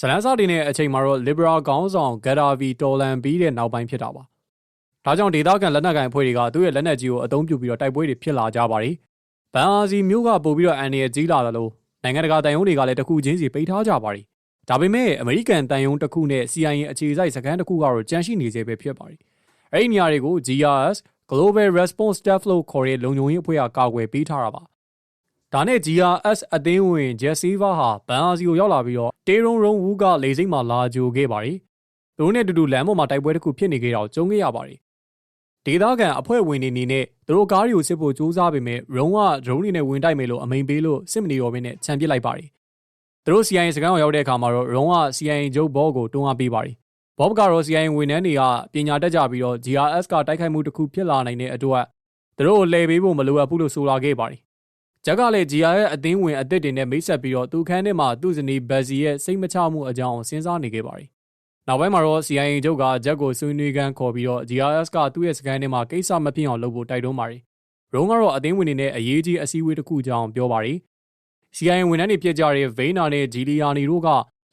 ဇလန်းစာတင်တဲ့အချိန်မှာတော့ Liberal ခေါင်းဆောင် Gaddafi တော်လန်ပြီးတဲ့နောက်ပိုင်းဖြစ်တာပါ။ဒါကြောင့်ဒေသခံလက်နက်ကိုင်အဖွဲ့တွေကသူ့ရဲ့လက်နက်ကြီးကိုအသုံးပြုပြီးတော့တိုက်ပွဲတွေဖြစ်လာကြပါတယ်။ဘန်အာစီမျိုးကပို့ပြီးတော့အန်ရီကြီးလာတယ်လို့နိုင်ငံတကာတန်ယုံတွေကလည်းတခုချင်းစီပိတ်ထားကြပါတယ်။ဒါပေမဲ့အမေရိကန်တန်ယုံတစ်ခုနဲ့ CIA အခြေစိုက်စခန်းတစ်ခုကတော့ကြန့်ရှိနေစေပဲဖြစ်ပါတယ်။အဲ့ဒီနေရာတွေကို GRS Global Response Staff လို့ခေါ်တဲ့လုံခြုံရေးအဖွဲ့ကကာကွယ်ပေးထားတာပါ။ ဒါနဲ့ GRS အသင်းဝင် Jessiva ဟာဘန်အာစီကိုရောက်လာပြီးတော့တေရုံရုံဝူကလေစိမ့်မှာလာကြိုခဲ့ပါတယ်။သူတို့နဲ့အတူတူလမ်းပေါ်မှာတိုက်ပွဲတစ်ခုဖြစ်နေကြတော့ကြုံခဲ့ရပါတယ်။ဒေသခံအဖွဲ့ဝင်တွေအနေနဲ့သူတို့ကားတွေကိုစစ်ဖို့စူးစမ်းပေမဲ့ရုံကဒရုန်းတွေနဲ့ဝင်တိုက်မယ်လို့အမိန်ပေးလို့စစ်မနေရောဘဲနဲ့ခြံပစ်လိုက်ပါတယ်။သူတို့ CIA စကန်ကိုရောက်တဲ့အခါမှာတော့ရုံက CIA ဂျုတ်ဘောကိုတွန်းအားပေးပါတယ်။ဘော့ဘကတော့ CIA ဝန်ထမ်းတွေကပညာတတ်ကြပြီးတော့ GRS ကတိုက်ခိုက်မှုတစ်ခုဖြစ်လာနိုင်တဲ့အတွက်သူတို့ကိုလှည့်ပေးဖို့မလိုအပ်ဘူးလို့ဆိုလာခဲ့ပါတယ်။ ဂျက်ကလည်း GRS အသင်းဝင်အသစ်တွေနဲ့မိတ်ဆက်ပြီးတော့သူခန်းထဲမှာသူ့ဇနီးဘက်စီရဲ့စိတ်မချမှုအကြောင်းစဉ်းစားနေခဲ့ပါတယ်။နောက်ပိုင်းမှာတော့ CIA ချုပ်ကဂျက်ကိုဆွေးနွေးခန်းခေါ်ပြီးတော့ GRS ကသူ့ရဲ့စကန်ထဲမှာကိစ္စမဖြစ်အောင်လုပ်ဖို့တိုက်တွန်းပါတယ်။ရုံးကတော့အသင်းဝင်တွေနဲ့အရေးကြီးအစည်းအဝေးတစ်ခုကြောင်းပြောပါတယ်။ CIA ဝန်ထမ်းတွေပြစ်ကြတဲ့ဗိနာနဲ့ဂျီလီယာနီတို့က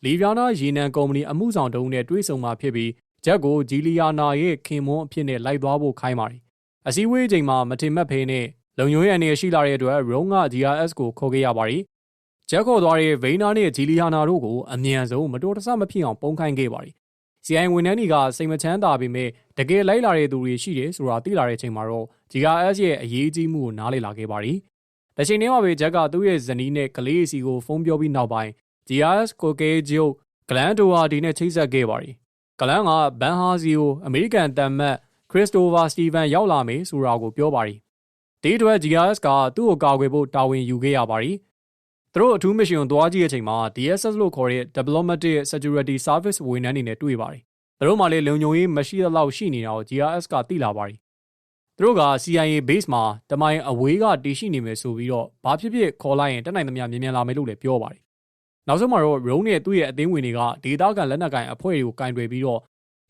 လီဗျာနာရေနံကုမ္ပဏီအမှုဆောင်တုံးနဲ့တွဲဆုံမှာဖြစ်ပြီးဂျက်ကိုဂျီလီယာနာရဲ့ခင်မွန်းအဖြစ်နဲ့လိုက်သွားဖို့ခိုင်းပါတယ်။အစည်းအဝေးချိန်မှာမထင်မှတ်ဖေးနဲ့ လုံညွှန်းရအနေရှိလာတဲ့အတွက်ရုံးက GRS ကိုခေါ်ခဲ့ရပါတယ်။ဂျက်ခေါ်သွားတဲ့ဗိနာနဲ့ဂျီလီယာနာတို့ကိုအမြန်ဆုံးမတော်တဆမဖြစ်အောင်ပုံခိုင်းခဲ့ပါတယ်။ CI ဝန်ထမ်းတွေကစိတ်မချမ်းသာပေမဲ့တကယ်လိုက်လာတဲ့သူတွေရှိတယ်ဆိုတာသိလာတဲ့အချိန်မှာတော့ GRS ရဲ့အရေးကြီးမှုကိုနားလည်လာခဲ့ပါတယ်။တချိန်တည်းမှာပဲဂျက်ကသူ့ရဲ့ဇနီးနဲ့ကလေးစီကိုဖုန်းပြောပြီးနောက်ပိုင်း GRS ကိုကဲဂျုတ်ဂလန်ဒိုဝါဒီနဲ့ချိတ်ဆက်ခဲ့ပါတယ်။ဂလန်ကဘန်ဟာစီကိုအမေရိကန်တမ်မတ်ခရစ်စတိုဖာစတီဗန်ရောက်လာမယ်ဆိုတာကိုပြောပါတယ်။ ဒီအတွက် GRS ကသူ့ကိုကာကွယ်ဖို့တာဝန်ယူခဲ့ရပါတယ်။သူတို့အထူးမရှင်ကိုသွားကြည့်တဲ့အချိန်မှာ DSS လို့ခေါ်တဲ့ Diplomatic Security Service ဝန်ထမ်းတွေနဲ့တွေ့ပါတယ်။သူတို့မှလည်းလုံခြုံရေးမရှိသလောက်ရှိနေတာကို GRS ကသိလာပါတယ်။သူတို့က CIA base မှာတမိုင်အဝေးကတည်ရှိနေမယ်ဆိုပြီးတော့ဘာဖြစ်ဖြစ်ခေါ်လိုက်ရင်တက်နိုင်သမျှမြန်မြန်လာမယ်လို့လည်းပြောပါတယ်။နောက်ဆုံးမှာတော့ Roan နဲ့သူ့ရဲ့အသင်းဝင်တွေကဒေတာကန်လက်နက်ကန်အဖွဲ့တွေကိုကင်တွယ်ပြီးတော့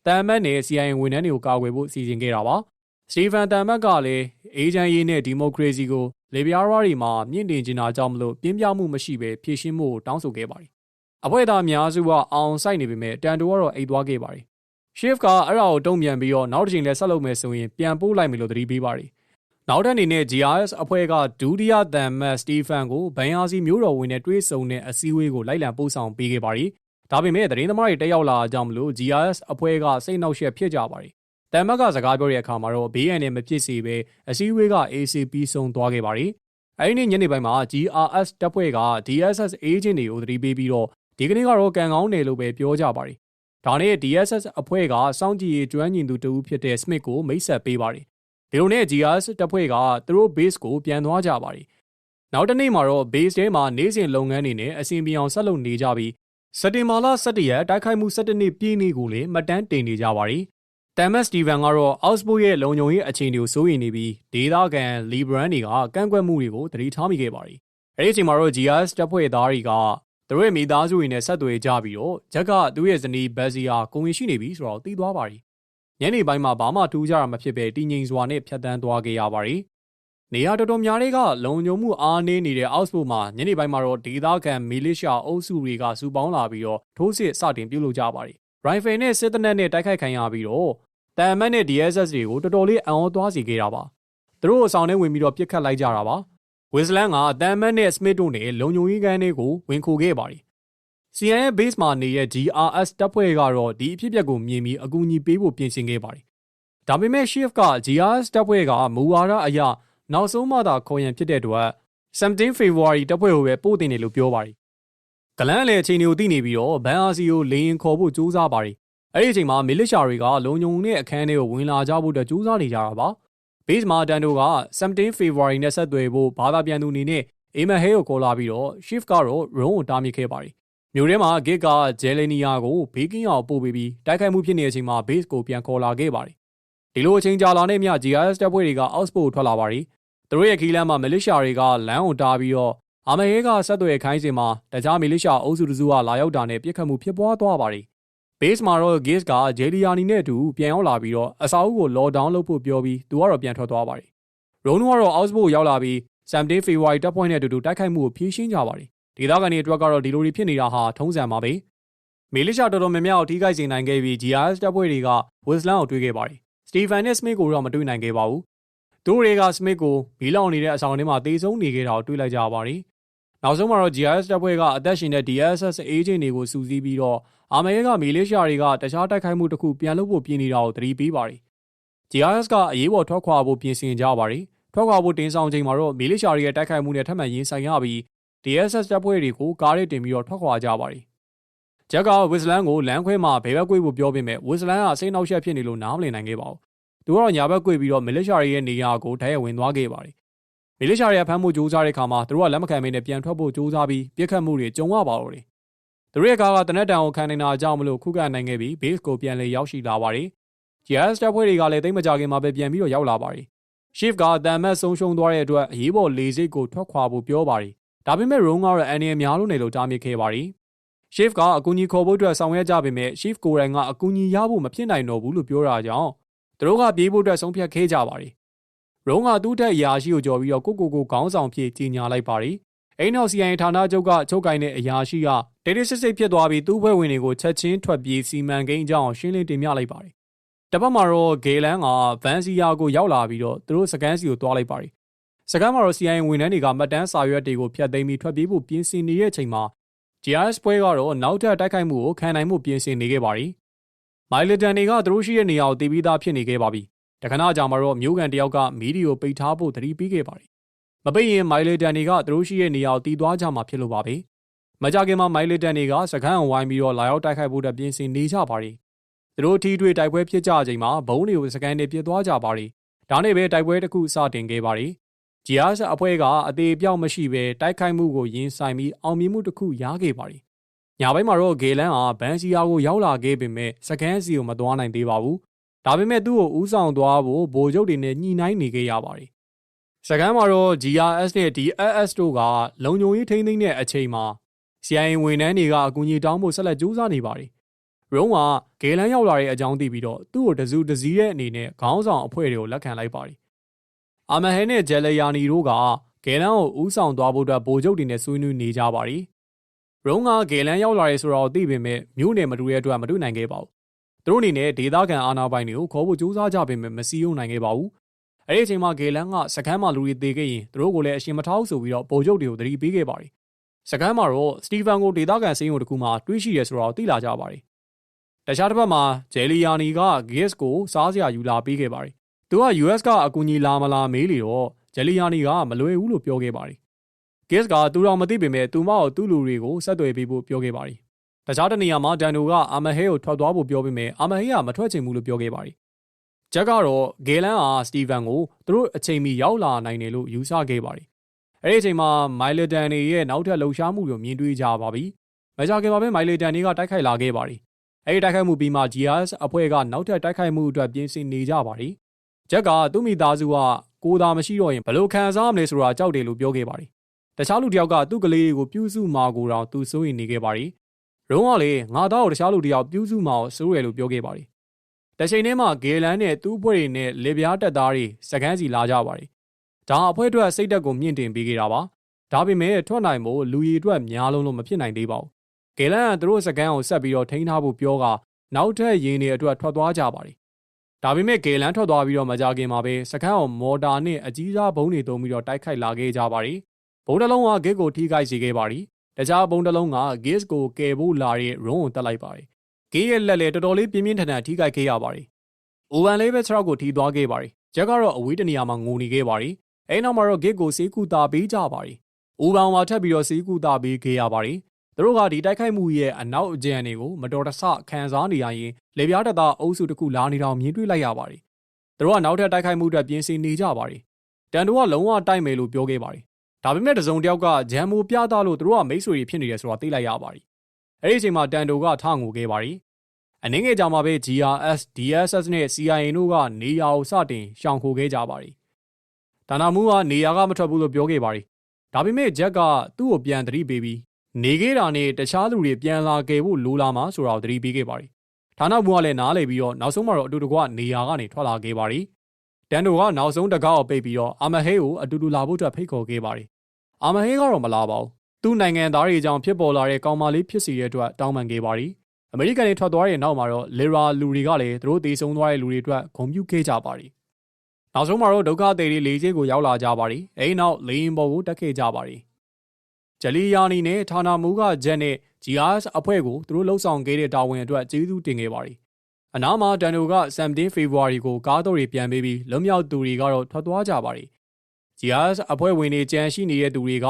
တမ်မတ်နဲ့ CIA ဝန်ထမ်းတွေကိုကာကွယ်ဖို့စီစဉ်ခဲ့တာပါ။ စတီဖန်တမ်မတ်ကလည်းအေဂျန်ရေးနဲ့ဒီမိုကရေစီကိုလေဗျာရာတွေမှာမြင့်တင်ကျင်တာကြောင့်မလို့ပြင်းပြမှုမရှိဘဲဖြည့်ရှင်းမှုကိုတောင်းဆိုခဲ့ပါတယ်။အဖွဲ့သားအများစုကအောင်ဆိုင်နေပေမဲ့တန်တိုကတော့အိတ်သွားခဲ့ပါတယ်။ Shift ကအဲ့ဒါကိုတုံ့ပြန်ပြီးတော့နောက်တစ်ချိန်လဲဆက်လုပ်မယ်ဆိုရင်ပြန်ပို့လိုက်မယ်လို့သတိပေးပါတယ်။နောက်ထပ်အနေနဲ့ GRS အဖွဲ့ကဒုတိယတန်မတ်စတီဖန်ကိုဘန်ယာစီမျိုးတော်ဝင်နဲ့တွဲဆုံတဲ့အစည်းအဝေးကိုလိုက်လံပို့ဆောင်ပေးခဲ့ပါတယ်။ဒါပေမဲ့သတင်းသမားတွေတက်ရောက်လာကြောင်းမလို့ GRS အဖွဲ့ကစိတ်နှောက်ယှက်ဖြစ်ကြပါတယ်။ တမ်မတ်ကစကားပြောတဲ့အခါမှာတော့ဘေးရန်နဲ့မဖြစ်စေပဲအစည်းအဝေးက ACP ဆုံးသွားခဲ့ပါတယ်။အဲဒီနေ့ညနေပိုင်းမှာ GRS တပ်ဖွဲ့က DSS agent တွေကိုသတိပေးပြီးတော့ဒီကနေ့ကတော့ကံကောင်းတယ်လို့ပဲပြောကြပါတယ်။ဒါနဲ့ DSS အဖွဲ့ကစောင့်ကြည့်ရေးကျွမ်းကျင်သူတဦးဖြစ်တဲ့ Smith ကိုမိတ်ဆက်ပေးပါတယ်။ဒီလိုနဲ့ GRS တပ်ဖွဲ့ကသူတို့ base ကိုပြန်သွားကြပါတယ်။နောက်တနေ့မှာတော့ base ထဲမှာနေ့စဉ်လုပ်ငန်းတွေနဲ့အစီအပြေအောင်ဆက်လုပ်နေကြပြီးစက်တင်ဘာလ17ရက်တိုက်ခိုက်မှု17နှစ်ပြည့်နေ့ကိုလည်းမှတ်တမ်းတင်နေကြပါတယ်။ တမ်မတ်စတီဗန်ကတော့အောက်စပိုရဲ့လုံခြုံရေးအခြေအနေကိုစိုးရိမ်နေပြီးဒေသခံလီဘရန်တွေကကန့်ကွက်မှုတွေကိုသတိထားမိခဲ့ပါတယ်။အဲဒီအချိန်မှာတော့ GRS တပ်ဖွဲ့သားတွေကသူတို့ရဲ့မိသားစုတွေနဲ့ဆက်သွယ်ကြပြီးတော့ဂျက်ကသူ့ရဲ့ဇနီးဘက်စီယာကိုဝင်ရှိနေပြီဆိုတော့သိသွားပါတယ်။ညနေပိုင်းမှာဘာမှထူးခြားတာမဖြစ်ပဲတည်ငြိမ်စွာနဲ့ဖြတ်တန်းသွားခဲ့ရပါတယ်။နေရာတော်တော်များတွေကလုံခြုံမှုအားနည်းနေတဲ့အောက်စပိုမှာညနေပိုင်းမှာတော့ဒေသခံမီလီရှာအုပ်စုတွေကစုပေါင်းလာပြီးတော့ထိုးစစ်စတင်ပြုလုပ်ကြပါတယ်။ရိုင်ဖယ်နဲ့စစ်တပ်နဲ့တိုက်ခိုက်ခံရပြီးတော့ တန်မတ်နဲ့ DSS တွေကိုတော်တော်လေးအံ့ဩသွားစေခဲ့တာပါ။သူတို့အဆောင်ထဲဝင်ပြီးတော့ပြစ်ခတ်လိုက်ကြတာပါ။ဝစ်စလန်ကတန်မတ်နဲ့စမစ်တို့နဲ့လုံခြုံရေးကန်းတွေကိုဝင်ခိုခဲ့ပါတယ်။ CNN base မှာနေတဲ့ GRS တပ်ဖွဲ့ကတော့ဒီအဖြစ်အပျက်ကိုမြင်ပြီးအကူအညီပေးဖို့ပြင်ဆင်ခဲ့ပါတယ်။ဒါပေမဲ့ Shift က GRS တပ်ဖွဲ့ကမူဝါဒအရနောက်ဆုံးမှသာခေါ်ရန်ဖြစ်တဲ့အတွက် 17 February တပ်ဖွဲ့ကိုပဲပို့တင်တယ်လို့ပြောပါတယ်။ဂလန်လည်းအချိန်တွေကိုသိနေပြီးတော့ဘန်အာစီကိုလေရင်ခေါ်ဖို့ကြိုးစားပါတယ်။ အဲ့ဒီအချိန်မှာမီလစ်ရှာတွေကလုံခြုံတဲ့အခန်းထဲကိုဝင်လာကြဖို့အတွက်ကြိုးစားနေကြတာပါ။ Base မှာတန်တိုက17 February နဲ့ဆက်သွယ်ဖို့ဘာသာပြန်သူအနေနဲ့အေမဟဲကိုခေါ်လာပြီးတော့ Shift ကတော့ Roan ကိုတားမြစ်ခဲ့ပါတယ်။မြို့ထဲမှာ Git က Jelenia ကိုဘေးကင်းအောင်ပို့ပေးပြီးတိုက်ခိုက်မှုဖြစ်နေတဲ့အချိန်မှာ Base ကိုပြန်ခေါ်လာခဲ့ပါတယ်။ဒီလိုအချိန်ကြာလာတဲ့မြ GIS တပ်ဖွဲ့တွေက Outpost ထွက်လာပါတယ်။သူတို့ရဲ့ခီးလမ်းမှာမီလစ်ရှာတွေကလမ်းကိုတားပြီးတော့အာမဟဲကဆက်သွယ်ခိုင်းစဉ်မှာတခြားမီလစ်ရှာအုပ်စုတစုကလာရောက်တာနဲ့ပြစ်ခတ်မှုဖြစ်ပွားသွားပါတယ်။ base မှာတော့ Gates က Jeliani နဲ့အတူပြန်ရောက်လာပြီးတော့အစာအုပ်ကို lock down လုပ်ဖို့ပြောပြီးသူကတော့ပြန်ထွက်သွားပါတယ်။ Roan ကတော့ Outpost ရောက်လာပြီး17 February တပ်ဖွဲ့နဲ့အတူတူတိုက်ခိုက်မှုကိုဖြေရှင်းကြပါတယ်။ဒေသခံတွေအတွက်ကတော့ဒီလိုတွေဖြစ်နေတာဟာထုံးစံပါပဲ။မေလိရှာတော်တော်များများကိုထိခိုက်စေနိုင်ခဲ့ပြီး GRS တပ်ဖွဲ့တွေကဝစ်လန်ကိုတွေးခဲ့ပါတယ်စတီဖန်နဲ့စမစ်ကိုတော့မတွေးနိုင်ခဲ့ပါဘူးသူတို့တွေကစမစ်ကိုမီလောင်နေတဲ့အဆောင်ထဲမှာတေဆုံးနေခဲ့တာကိုတွေးလိုက်ကြပါတယ် နောက်ဆုံးမှာတော့ GRS တပ်ဖွဲ့ကအသက်ရှင်တဲ့ DSS အေဂျင့်တွေကိုစူးစီးပြီးတော့အာမေကမီလေးရှာတွေကတခြားတိုက်ခိုက်မှုတစ်ခုပြန်လုပ်ဖို့ပြင်နေတာကိုသတိပေးပါတယ် GRS ကအရေးပေါ်ထွက်ခွာဖို့ပြင်ဆင်ကြပါတယ်ထွက်ခွာဖို့တင်ဆောင်ချိန်မှာတော့မီလေးရှာတွေရဲ့တိုက်ခိုက်မှုနဲ့ထပ်မံရင်ဆိုင်ရပြီး DSS တပ်ဖွဲ့တွေကိုကားတွေတင်ပြီးတော့ထွက်ခွာကြပါတယ်ဂျက်ကဝစ်လန်ကိုလမ်းခွဲမှာဘယ်ဘက်ကွေ့ဖို့ပြောပေမဲ့ဝစ်လန်ကစိတ်နှောက်ယှက်ဖြစ်နေလို့နားမလည်နိုင်ခဲ့ပါဘူးသူကတော့ညာဘက်ကွေ့ပြီးတော့မီလေးရှာတွေရဲ့နေရာကိုတိုက်ရိုက်ဝင်သွားခဲ့ပါတယ် မီလီရှာတွေကဖမ်းမှုစူးစမ်းတဲ့အခါမှာသူတို့ကလက်မခံမင်းနဲ့ပြန်ထွက်ဖို့စူးစမ်းပြီးပြစ်ခတ်မှုတွေကြုံရပါတော့တယ်။သူတို့ရဲ့ကားကတနက်တန်ကိုခံနေတာအကြောင်းမလို့ခုခံနိုင်ခဲ့ပြီး base ကိုပြန်လေရောက်ရှိလာပါတယ်။ GS တပ်ဖွဲ့တွေကလည်းတိတ်မကြခင်မှာပဲပြန်ပြီးတော့ရောက်လာပါတယ်။ Shift ကအတန်မတ်ဆုံးရှုံးသွားတဲ့အတွက်အရေးပေါ်လေစိတ်ကိုထွက်ခွာဖို့ပြောပါတယ်။ဒါပေမဲ့ Ron ကတော့အန်ရီများလို့နေလို့တားမြစ်ခဲ့ပါတယ်။ Shift ကအကူအညီခေါ်ဖို့အတွက်ဆောင်ရွက်ကြပေမဲ့ Shift ကိုယ်တိုင်ကအကူအညီရဖို့မဖြစ်နိုင်တော့ဘူးလို့ပြောတာကြောင့်သူတို့ကပြေးဖို့အတွက်ဆုံးဖြတ်ခဲ့ကြပါတယ် ရုံးကသူ့တက်အရာရှိကိုကြော်ပြီးတော့ကိုကိုကိုခေါင်းဆောင်ဖြစ်ကြီးညာလိုက်ပါတယ်။အိမ်နောက် CI ဌာနချုပ်ကချုပ်ကင်တဲ့အရာရှိကတေးတေးစစ်စစ်ဖြစ်သွားပြီးသူ့ဘွဲဝင်တွေကိုချက်ချင်းထွက်ပြေးစီမံကိန်းအကြောင်းရှင်းလင်းတင်ပြလိုက်ပါတယ်။တပတ်မှာတော့ဂေလန်ကဗန်စီယာကိုရောက်လာပြီးတော့သူတို့စကန်စီကိုတွားလိုက်ပါတယ်။စကန်မှာတော့ CI ဝန်ထမ်းတွေကမှတ်တမ်းစာရွက်တွေကိုဖျက်သိမ်းပြီးထွက်ပြေးဖို့ပြင်ဆင်နေတဲ့အချိန်မှာ GRS ပွဲကတော့နောက်ထပ်တိုက်ခိုက်မှုကိုခံနိုင်မှုပြင်ဆင်နေခဲ့ပါတယ်။မိုင်လီတန်တွေကသူတို့ရှိတဲ့နေရာကိုတည်ပြီးသားဖြစ်နေခဲ့ပါပြီ တခဏကြာမှာတော့မျိုးကန်တယောက်ကမီဒီကိုပိတ်ထားဖို့သတိပေးခဲ့ပါတယ်။မပိတ်ရင်မိုင်လီတန်တွေကသူတို့ရှိတဲ့နေရာကိုတီးသွားကြမှာဖြစ်လို့ပါပဲ။မကြခင်မှာမိုင်လီတန်တွေကစကန်းဝိုင်းပြီးတော့လာရောက်တိုက်ခိုက်ဖို့တပြင်ဆင်နေကြပါတယ်။သူတို့ထီးထွေတိုက်ပွဲဖြစ်ကြချိန်မှာဘုံတွေကိုစကန်တွေပြစ်သွားကြပါတယ်။ဒါနဲ့ပဲတိုက်ပွဲတစ်ခုစတင်ခဲ့ပါတယ်။ GRS အဖွဲ့ကအသေးပြောက်မရှိဘဲတိုက်ခိုက်မှုကိုရင်ဆိုင်ပြီးအောင်မြင်မှုတစ်ခုရခဲ့ပါတယ်။ညပိုင်းမှာတော့ဂေလန်ကဘန်စီယာကိုရောက်လာခဲ့ပေမဲ့စကန်စီကိုမသွားနိုင်သေးပါဘူး ဒါပေမဲ့သူ့ကိုဥဆောင်သွားဖို့ဗိုလ်ချုပ်တွေနဲ့ညှိနှိုင်းနေခဲ့ရပါတယ်။စကမ်းမှာတော့ GRS နဲ့ DSS တို့ကလုံခြုံရေးထိန်းသိမ်းတဲ့အချိန်မှာ CIA ဝန်ထမ်းတွေကအကူအညီတောင်းဖို့ဆက်လက်ကြိုးစားနေပါတယ်။ရုံးကဂေလန်ရောက်လာတဲ့အကြောင်းသိပြီးတော့သူ့ကိုတစုတစည်းရဲ့အနေနဲ့ခေါင်းဆောင်အဖွဲ့တွေကိုလက်ခံလိုက်ပါတယ်။အာမဟဲနဲ့ဂျယ်လယာနီတို့ကဂေလန်ကိုဥဆောင်သွားဖို့အတွက်ဗိုလ်ချုပ်တွေနဲ့ဆွေးနွေးနေကြပါတယ်။ရုံးကဂေလန်ရောက်လာရဲဆိုတော့သိပေမဲ့မြို့နယ်မတူတဲ့အတွက်မတွေ့နိုင်ခဲ့ပါဘူး သူတို့အနေနဲ့ဒေသခံအာဏာပိုင်တွေကိုခေါ်ဖို့ကြိုးစားကြပေမဲ့မစီးရုံနိုင်ခဲ့ပါဘူး။အဲဒီအချိန်မှာဂေလန်ကစကမ်းမှာလူတွေသေခဲ့ရင်သူတို့ကိုလည်းအရှင်မထောက်ဆိုပြီးတော့ဗိုလ်ချုပ်တွေကိုသတိပေးခဲ့ပါတယ်။စကမ်းမှာတော့စတီဗန်ကိုဒေသခံစင်းရုံတစ်ခုမှတွေးရှိရဲဆိုတော့သိလာကြပါတယ်။တခြားတစ်ဖက်မှာဂျယ်လီယာနီကဂစ်ကိုစားစရာယူလာပေးခဲ့ပါတယ်။သူက US ကအကူအညီလာမလာမေးလေတော့ဂျယ်လီယာနီကမလွယ်ဘူးလို့ပြောခဲ့ပါတယ်။ Gis ကသူတော်မသိပေမဲ့သူမကိုသူ့လူတွေကိုဆက်သွယ်ပေးဖို့ပြောခဲ့ပါတယ် တခြားတနေရာမှာဒန်နိုကအာမဟဲကိုထွက်သွားဖို့ပြောပေမဲ့အာမဟဲကမထွက်ချင်ဘူးလို့ပြောခဲ့ပါတယ်။ဂျက်ကတော့ဂေလန်အားစတီဗန်ကိုသူတို့အချိန်မီရောက်လာနိုင်တယ်လို့ယူဆခဲ့ပါတယ်။အဲဒီအချိန်မှာမိုင်လီတန်တွေရဲ့နောက်ထပ်လှုပ်ရှားမှုကိုမြင်တွေ့ကြပါပြီ။မကြခင်မှာပဲမိုင်လီတန်တွေကတိုက်ခိုက်လာခဲ့ပါတယ်။အဲဒီတိုက်ခိုက်မှုပြီးမှ GRS အဖွဲ့ကနောက်ထပ်တိုက်ခိုက်မှုအတွက်ပြင်ဆင်နေကြပါတယ်။ဂျက်ကသူ့မိသားစုကကိုသာမရှိတော့ရင်ဘယ်လိုခံစားမလဲဆိုတာကြောက်တယ်လို့ပြောခဲ့ပါတယ်။တခြားလူတယောက်ကသူ့ကလေးတွေကိုပြုစုမှာကိုတောင်သူစိုးရိမ်နေခဲ့ပါတယ် ရုံးကလေငါသားကိုတခြားလူတယောက်ပြုစုမအောင်စိုးရလို့ပြောခဲ့ပါတယ်။တချိန်တည်းမှာဂေလန်နဲ့သူ့အဖွဲ့တွေနဲ့လေပြားတက်သားတွေစကန်းစီလာကြပါတယ်။ဒါအဖွဲ့အတွက်စိတ်တက်ကိုမြင့်တင်ပေးခဲ့တာပါ။ဒါပေမဲ့ထွက်နိုင်ဖို့လူရီအတွက်များလုံးလို့မဖြစ်နိုင်သေးပါဘူး။ဂေလန်ကသူတို့စကန်းကိုဆက်ပြီးတော့ထိန်းထားဖို့ပြောကနောက်ထပ်ရင်းတွေအတွက်ထွက်သွားကြပါတယ်။ဒါပေမဲ့ဂေလန်ထွက်သွားပြီးတော့မကြခင်မှာပဲစကန်းကိုမော်တာနဲ့အကြီးစားဘုံတွေသုံးပြီးတော့တိုက်ခိုက်လာခဲ့ကြပါတယ်။ဘုံတစ်လုံးကဂစ်ကိုထိခိုက်စေခဲ့ပါတယ် တခြားပုံတစ်လုံးက Gis ကိုကယ်ဖို့လာတဲ့ Ron ကိုတက်လိုက်ပါတယ်။ Gis ရဲ့လက်လည်းတော်တော်လေးပြင်းပြင်းထန်ထန်ထိခိုက်ခဲ့ရပါတယ်။ Owen လေးပဲ6ကိုထိသွားခဲ့ပါတယ်။ဂျက်ကတော့အဝေးတနေရာမှာငိုနေခဲ့ပါတယ်။အဲနောက်မှာတော့ Gis ကိုစေးကူတာပေးကြပါတယ်။ Owen မှာထပ်ပြီးတော့စေးကူတာပေးခဲ့ရပါတယ်။သူတို့ကဒီတိုက်ခိုက်မှုရဲ့အနောက်အကျန်တွေကိုမတော်တဆခံစားနေရရင်လေပြားတသားအုပ်စုတစ်ခုလာနေတောင်မြင်တွေ့လိုက်ရပါတယ်။သူတို့ကနောက်ထပ်တိုက်ခိုက်မှုအတွက်ပြင်ဆင်နေကြပါတယ်။တန်တိုကလုံးဝတိုက်မယ်လို့ပြောခဲ့ပါတယ် ဒါပေမဲ့တစုံတယောက်ကဂျမ်မိုပြသလို့သူတို့ကမိတ်ဆွေတွေဖြစ်နေတယ်ဆိုတာသိလိုက်ရပါတယ်။အဲ့ဒီအချိန်မှာတန်တိုကထငိုခဲ့ပါတယ်။အနည်းငယ်ကြာမှပဲ GRS, DSS နဲ့ CIA တို့ကနေရာကိုစတင်ရှောင်ခိုခဲ့ကြပါတယ်။ဒါနာမူကနေရာကမထွက်ဘူးလို့ပြောခဲ့ပါတယ်။ဒါပေမဲ့ဂျက်ကသူ့ကိုပြန်သတိပေးပြီးနေခဲ့တာနဲ့တခြားလူတွေပြန်လာခဲ့ဖို့လိုလာမှာဆိုတာကိုသတိပေးခဲ့ပါတယ်။ဌာနမူကလည်းနားလည်ပြီးတော့နောက်ဆုံးမှာတော့အတူတကွနေရာကနေထွက်လာခဲ့ပါတယ်။တန်တိုကနောက်ဆုံးတကားကိုပိတ်ပြီးတော့အာမဟဲကိုအတူတူလာဖို့အတွက်ဖိတ်ခေါ်ခဲ့ပါတယ် အာမဟင်းကတော့မလာပါဘူးသူ့နိုင်ငံသားတွေကြောင့်ဖြစ်ပေါ်လာတဲ့ကောင်မလေးဖြစ်စီရဲ့အတွက်တောင်းပန်ခဲ့ပါသည်အမေရိကန်တွေထွက်သွားတဲ့နောက်မှာတော့ Lira လူတွေကလည်းသူတို့တည်ဆုံသွားတဲ့လူတွေအတွက်ဂုဏ်ပြုခဲ့ကြပါတယ်။နောက်ဆုံးမှာတော့ဒုက္ခသည်တွေလေဆိပ်ကိုရောက်လာကြပါတယ်။အဲဒီနောက်လေရင်ပေါ်ကိုတက်ခဲ့ကြပါတယ်။ဂျလီယာနီနဲ့ဌာနမူကဂျက်နဲ့ GRS အဖွဲ့ကိုသူတို့လှုပ်ဆောင်ခဲ့တဲ့တာဝန်အတွက်ကျေးဇူးတင်ခဲ့ပါတယ်။အနားမှာဒန်နိုက17 February ကိုကားတော်တွေပြန်ပေးပြီးလွတ်မြောက်သူတွေကတော့ထွက်သွားကြပါတယ်။ GRS အဖွဲ့ဝင်တွေကြံရှိနေတဲ့သူတွေက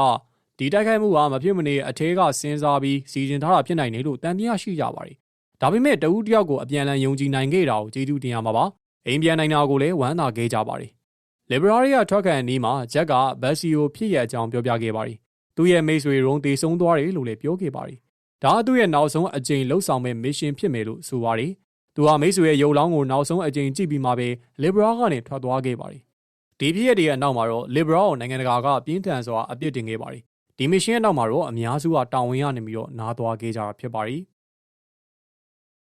ဒီတိုက်ခိုက်မှုဟာမဖြစ်မနေအထဲကစဉ်းစားပြီးစီစဉ်ထားတာဖြစ်နိုင်တယ်လို့တန်တရားရှိကြပါတယ်။ဒါပေမဲ့တဦးတယောက်ကိုအပြန်အလှန်ယုံကြည်နိုင်ခဲ့တာကိုကျေးဇူးတင်ရမှာပါ။အိမ်ပြန်နိုင်တာကိုလည်းဝမ်းသာခဲ့ကြပါတယ်။ Liberaria ထွက်ခံအနီးမှာဂျက်ကဘက်စီယိုဖြစ်ရအကြောင်းပြောပြခဲ့ပါတယ်။သူ့ရဲ့မိတ်ဆွေရုံးတေဆုံးသွားတယ်လို့လည်းပြောခဲ့ပါတယ်။ဒါကသူ့ရဲ့နောက်ဆုံးအကြိမ်လှုပ်ဆောင်မဲ့ mission ဖြစ်မယ်လို့ဆိုပါတယ်။သူဟာမိတ်ဆွေရဲ့ရုပ်လောင်းကိုနောက်ဆုံးအကြိမ်ကြည့်ပြီးမှပဲ Liberal ကနေထွက်သွားခဲ့ပါတယ်။ ဒီဖြစ်ရတဲ့နောက်မှာတော့ Liberal ကိုနိုင်ငံတကာကပြင်းထန်စွာအပြစ်တင်ခဲ့ပါတယ်။ဒီ mission ရဲ့နောက်မှာတော့အများစုကတာဝန်ရနေပြီးတော့နားသွားခဲ့ကြတာဖြစ်ပါတယ်။